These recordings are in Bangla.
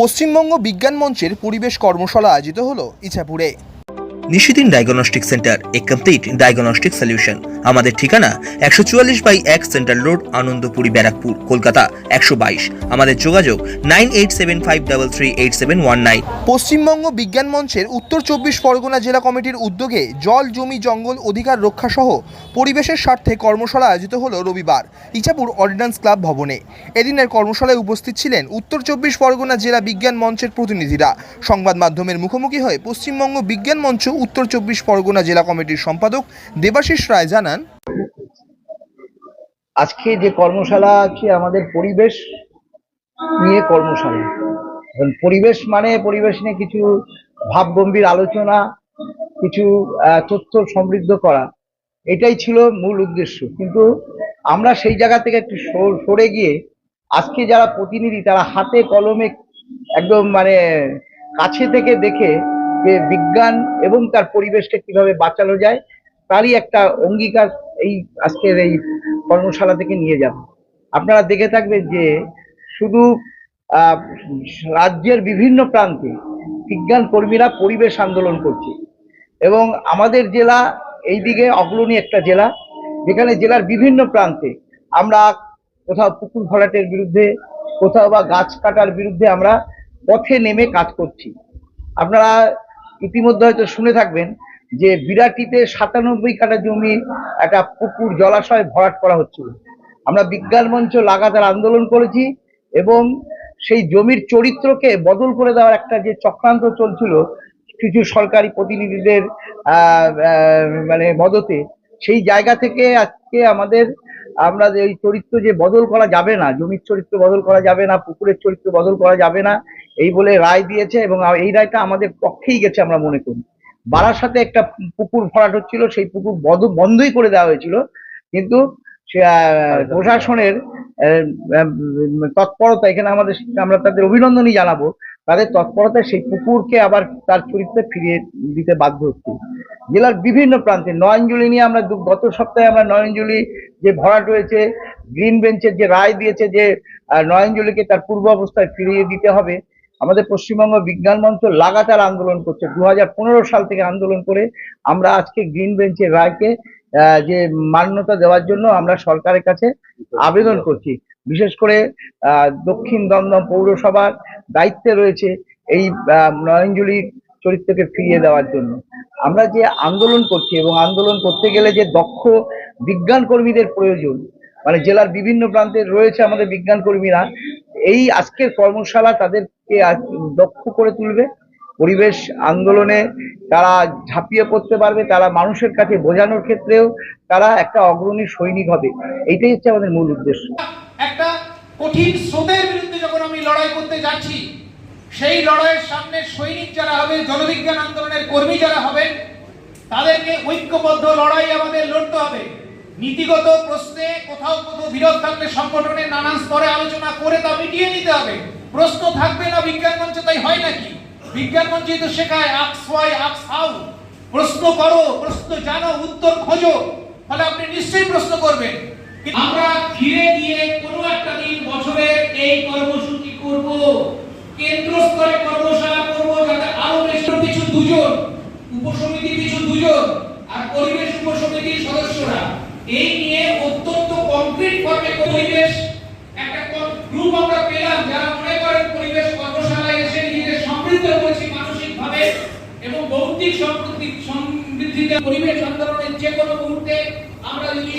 পশ্চিমবঙ্গ বিজ্ঞান মঞ্চের পরিবেশ কর্মশালা আয়োজিত হলো ইছাপুরে। Nishidin diagnostic centre, a complete diagnostic solution আমাদের ঠিকানা একশো চুয়াল্লিশ বাই এক সেন্ট্রাল রোড, আনন্দপুরি, ব্যারাকপুর, কলকাতা, একশো বাইশ। আমাদের যোগাযোগ nine eight seven five double three eight seven one nine. Paschimbanga বিজ্ঞান মঞ্চের উত্তর চব্বিশ পরগনা জেলা কমিটির উদ্যোগে জল, জমি, জঙ্গল অধিকার রক্ষা সহ পরিবেশের স্বার্থে কর্মশালা আয়োজিত হলো রবিবার ইচাপুর অর্ডিন্যান্স ক্লাব ভবনে। এদিনের কর্মশালায় উপস্থিত ছিলেন উত্তর চব্বিশ পরগনা জেলা বিজ্ঞান মঞ্চের প্রতিনিধিরা। সংবাদ মাধ্যমের মুখোমুখি হয়ে পশ্চিমবঙ্গ বিজ্ঞান মঞ্চ উত্তর চব্বিশ পরগনা জেলা কমিটির সম্পাদক দেবাশিস রায় জানান, আজকে যে কর্মশালা আছে আমাদের পরিবেশ নিয়ে কর্মশালা? পরিবেশ মানে পরিবেশ নিয়ে কিছু ভাবগম্ভীর আলোচনা, কিছু তথ্য সমৃদ্ধ করা, এটাই ছিল মূল উদ্দেশ্য। কিন্তু আমরা সেই জায়গা থেকে একটু সরে গিয়ে আজকে যারা প্রতিনিধি, তারা হাতে কলমে একদম মানে কাছে থেকে দেখে যে বিজ্ঞান এবং তার পরিবেশকে কীভাবে বাঁচানো যায়, তারই একটা অঙ্গীকার এই আজকের এই কর্মশালা থেকে নিয়ে যাব। আপনারা দেখে থাকবেন যে শুধু রাজ্যের বিভিন্ন প্রান্তে বিজ্ঞান কর্মীরা পরিবেশ আন্দোলন করছে এবং আমাদের জেলা এইদিকে অগ্রণী একটা জেলা, যেখানে জেলার বিভিন্ন প্রান্তে আমরা কোথাও পুকুর ভরাটের বিরুদ্ধে, কোথাও বা গাছ কাটার বিরুদ্ধে আমরা পথে নেমে কাজ করছি। আপনারা ইতিমধ্যে হয়তো শুনে থাকবেন যে বিরাটিতে সাতানব্বই কাটা জমি একটা পুকুর জলাশয় ভরাট করা হচ্ছিল। আমরা বিজ্ঞান মঞ্চ লাগাতার আন্দোলন করেছি এবং সেই জমির চরিত্রকে বদল করে দেওয়ার একটা যে চক্রান্ত চলছিল কিছু সরকারি প্রতিনিধিদের মানে মদতে, সেই জায়গা থেকে আজকে আমাদের, আমরা যে চরিত্র যে বদল করা যাবে না, জমির চরিত্র বদল করা যাবে না, পুকুরের চরিত্র বদল করা যাবে না এই বলে রায় দিয়েছে এবং এই রায়টা আমাদের পক্ষেই গেছে আমরা মনে করি। বারাসাতে একটা পুকুর ভরাট হচ্ছিল সেই পুকুর বন্ধ- বন্ধই করে দেওয়া হয়েছিল। কিন্তু সে, প্রশাসনের তৎপরতা এখানে আমাদের আমরা তাদের অভিনন্দনই জানাব। তাদের তৎপরতায় সেই পুকুরকে আবার তার চরিত্রে ফিরিয়ে দিতে বাধ্য হচ্ছে। জেলার বিভিন্ন প্রান্তে নয়নজুলি নিয়ে আমরা গত সপ্তাহে আমরা নয়নজুলি যে ভরাট হয়েছে গ্রিন বেঞ্চের যে রায় দিয়েছে যে নয়নজুলিকে তার পূর্ব অবস্থায় ফিরিয়ে দিতে হবে আমাদের পশ্চিমবঙ্গ বিজ্ঞান মঞ্চ লাগাতার আন্দোলন করছে। দু হাজার পনেরো সাল থেকে আন্দোলন করে আমরা আজকে গ্রিন বেঞ্চের রায়কে যে মান্যতা দেওয়ার জন্য আমরা সরকারের কাছে আবেদন করছি। বিশেষ করে দক্ষিণ দমদম পৌরসভার দায়িত্বে রয়েছে এই আহ, নয়নজুলি চরিত্রকে ফিরিয়ে দেওয়ার জন্য। আমরা যে আন্দোলন করছি এবং আন্দোলন করতে গেলে যে দক্ষ বিজ্ঞান কর্মীদের প্রয়োজন মানে জেলার বিভিন্ন প্রান্তে রয়েছে আমাদের বিজ্ঞান কর্মীরা এই আজকের কর্মশালা তাদেরকে দক্ষ করে তুলবে। পরিবেশ আন্দোলনে তারা ঝাঁপিয়ে পড়তে পারবে, তারা মানুষের কাছে বোঝানোর ক্ষেত্রেও তারা একটা অগ্রণী সৈনিক হবে। এইটাই হচ্ছে আমাদের মূল উদ্দেশ্য। একটা কঠিন স্রোতের বিরুদ্ধে যখন আমি লড়াই করতে যাচ্ছি, সেই লড়াইয়ের সামনে সৈনিক যারা হবে, জনবিজ্ঞান আন্দোলনের কর্মী যারা হবেন তাদেরকে ঐক্যবদ্ধ লড়াই আমাদের লড়তে হবে। নীতিগত প্রশ্নে কোথাও কোথাও বিরোধ থাকলে সংগঠনের নানান স্তরে আলোচনা করে তা মিটিয়ে নিতে হবে। প্রশ্ন থাকবে না বিজ্ঞান মঞ্চে, তাই হয় নাকি? বিজ্ঞান মঞ্চে তো শেখায়, আক্স ওয়াই, আক্স হাউ। প্রশ্ন করো, প্রশ্ন জানো, উত্তর খোঁজো। ফলে আপনি নিশ্চয়ই প্রশ্ন করবেন। আমরা ফিরে গিয়ে কোনো একটা দিন, বছরে এই কর্মসূচি করব। কেন্দ্র স্তরে কর্মশালা করব, যাতে আরও বেশি কিছু দুজন উপসমিতি কিছু দুজন, আর পরিবেশ উপসমিতির সদস্যরা, এই নিয়ে অত্যন্ত কংক্রিট ভাবে পরিবেশ, একটা গ্রুপ আমরা পেলাম যারা মনে করেন পরিবেশ কর্মশালায় এসে নিজেদের সমৃদ্ধ করেছি মানসিক ভাবে এবং ভৌতিক সমৃদ্ধি সমৃদ্ধিতে। পরিবেশ আন্দোলনের যে কোনো মুহূর্তে আমরা যদি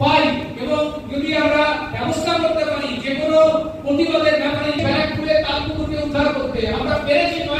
পাই এবং যদি আমরা ব্যবস্থা করতে পারি, যে কোনো প্রতিবাদের ব্যাপারে ব্যারাকপুরে তালপুকুরকে উদ্ধার করতে, আমরা পেরেছি নয়